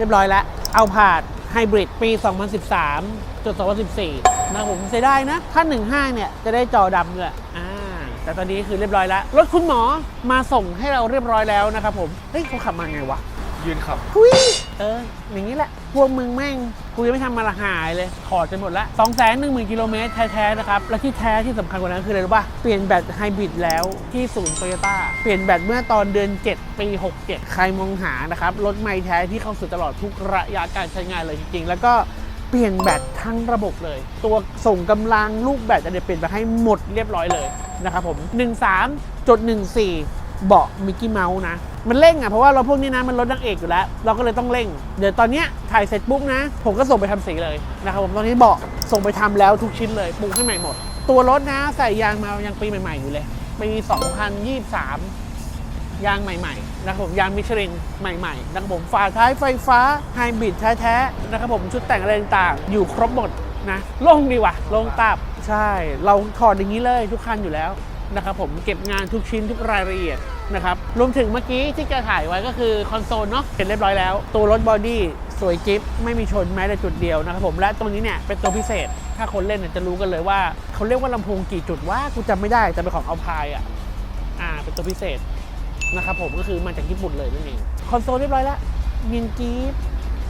เรียบร้อยแล้วเอาผาดไฮบริดปี 2013จน2014 นะครับผมเสียดายนะ ถ้า 15 เนี่ย จะได้จอดำด้วยอ่าแต่ตอนนี้คือเรียบร้อยแล้วรถคุณหมอมาส่งให้เราเรียบร้อยแล้วนะครับผม เฮ้ยเขาขับมาไงวะ ยืนขับ ทุยเออ อย่างนี้แหละ พวกมึงแม่ง กูยังไม่ทำมาละหายเลย ถอดจนหมดละ2 1 0 0 0 0กิโลเมตรแท้ๆนะครับ และที่แท้ที่สำคัญกว่านั้นคืออะไรรู้ป่ะ เปลี่ยนแบตไฮบริดแล้วที่ศูนย์โตโยต้า เปลี่ยนแบตเมื่อตอนเดือน 7 ปี 67 ใครมองหานะครับ รถไม่แท้ที่เข้าสู่ตลอดทุกระยะการใช้งานเลยจริงๆ แล้วก็เปลี่ยนแบตทั้งระบบเลย ตัวส่งกำลังลูกแบตจะเปลี่ยนไปให้หมดเรียบร้อยเลยนะครับผม 13.14 เบาะมิกกี้เมาส์นะ มันเร่งอะ เพราะว่าเราพวกนี้นะมันรถนางเอกอยู่แล้ว เราก็เลยต้องเร่ง เดี๋ยวตอนเนี้ยถ่ายเสร็จปุ๊บนะ ผมก็ส่งไปทำสีเลยนะครับผมตอนนี้เบาะส่งไปทำแล้วทุกชิ้นเลยปรุงให้ใหม่หมด ตัวรถนะใส่ยางมายังปีใหม่ ๆ อยู่เลยปี2023 ยางใหม่ๆนะครับผมยางมิชลินใหม่ๆนะครับผมฝาท้ายไฟฟ้าไฮบริดแท้ๆนะครับผมชุดแต่งอะไรต่างๆอยู่ครบหมดนะโล่งดีว่ะโล่งตับใช่ เราถอดอย่างนี้เลยทุกคันอยู่แล้ว นะครับผมเก็บงานทุกชิ้นทุกรายละเอียดนะครับรวมถึงเมื่อกี้ที่แกถ่ายไว้ก็คือคอนโซลเนาะเสร็จเรียบร้อยแล้ว ตัวรถบอดี้สวยจิ๊บไม่มีชนแม้แต่จุดเดียวนะครับผมและตรงนี้เนี่ยเป็นตัวพิเศษ ถ้าคนเล่นเนี่ยจะรู้กันเลยว่าเขาเรียกว่าลำโพงกี่จุดว่ากูจำไม่ได้แต่เป็นของเอาพายอะอ่าเป็นตัวพิเศษนะครับผมก็คือมาจากญี่ปุ่นเลยนั่นเองคอนโซลเรียบร้อยแล้วเนียนกรีฟ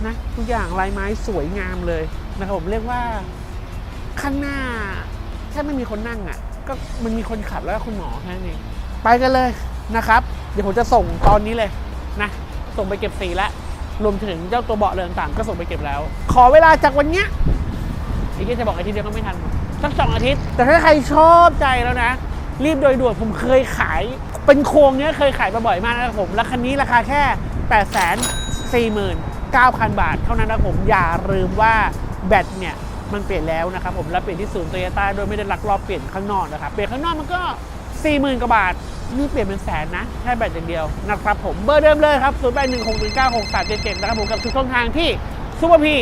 นะทุกอย่างลายไม้สวยงามเลยนะครับผมเรียกว่าข้างหน้าแค่ไม่มีคนนั่งอะ ก็มันมีคนขับแล้วก็คุณหมอแค่นั้นเองไปกันเลยนะครับ เดี๋ยวผมจะส่งตอนนี้เลยนะ ส่งไปเก็บสีแล้วรวมถึงเจ้าตัวเบาะเรือนต่างๆก็ส่งไปเก็บแล้ว ขอเวลาจากวันเนี้ยอีกทีจะบอกอาทิตย์เดียวก็ไม่ทันสักสองอาทิตย์ แต่ถ้าใครชอบใจแล้วนะ รีบโดยด่วนผมเคยขาย เป็นโครงเนี้ยเคยขายมาบ่อยมากนะครับผมแล้วคันนี้ราคาแค่8 4 9 0 0 0บาท เท่านั้นนะผมอย่าลืมว่าแบตเนี่ย มันเปลี่ยนแล้วนะครับผมแล้วเปลี่ยนที่ศูนย์โตโยต้าโดยไม่ได้ลักลอบเปลี่ยนข้างนอกนะครับเปลี่ยนข้างนอกมันก็40,000กว่าบาทนี่เปลี่ยนเป็นแสนนะแค่แบตอย่างเดียวนะครับผมเบอร์เดิมเลยครับ0 8 1 6 1 9 6 3 7 7นะครับผมกับทุกช่องทางที่ซูเปอร์พี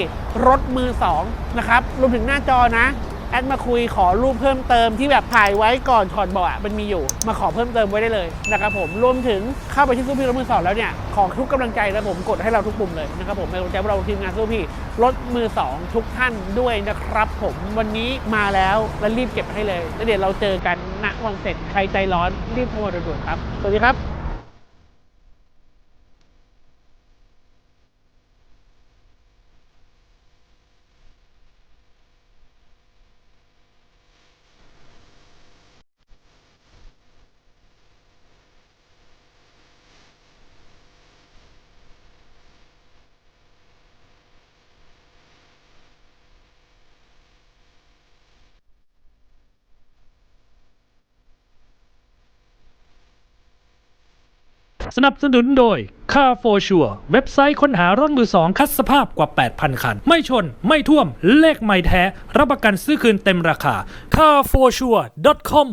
รถมือ2นะครับรวมถึงหน้าจอนะ แอดมาคุยขอรูปเพิ่มเติมที่แบบถ่ายไว้ก่อนถอดเบาะอะมันมีอยู่ มาขอเพิ่มเติมไว้ได้เลยนะครับผมรวมถึงเข้าไปที่ซูเปอร์พีรถมือสองแล้วเนี่ยขอทุกกำลังใจแล้วผมกดให้เราทุกปุ่มเลยนะครับผมเป็นกำลังใจพวกเราทีมงานซูเปอร์พีรถมือสองทุกท่านด้วยนะครับผมวันนี้มาแล้วแล้วรีบเก็บให้เลยแล้วเดี๋ยวเราเจอกันณวันเสร็จใครใจร้อนรีบโทรด่วนๆครับสวัสดีครับ สนับสนุนโดย Car for Sure เว็บไซต์ค้นหารถมือสองคัดสภาพกว่า 8,000 คัน ไม่ชน ไม่ท่วม เลขไม่แท้ รับประกันซื้อคืนเต็มราคา carforsure.com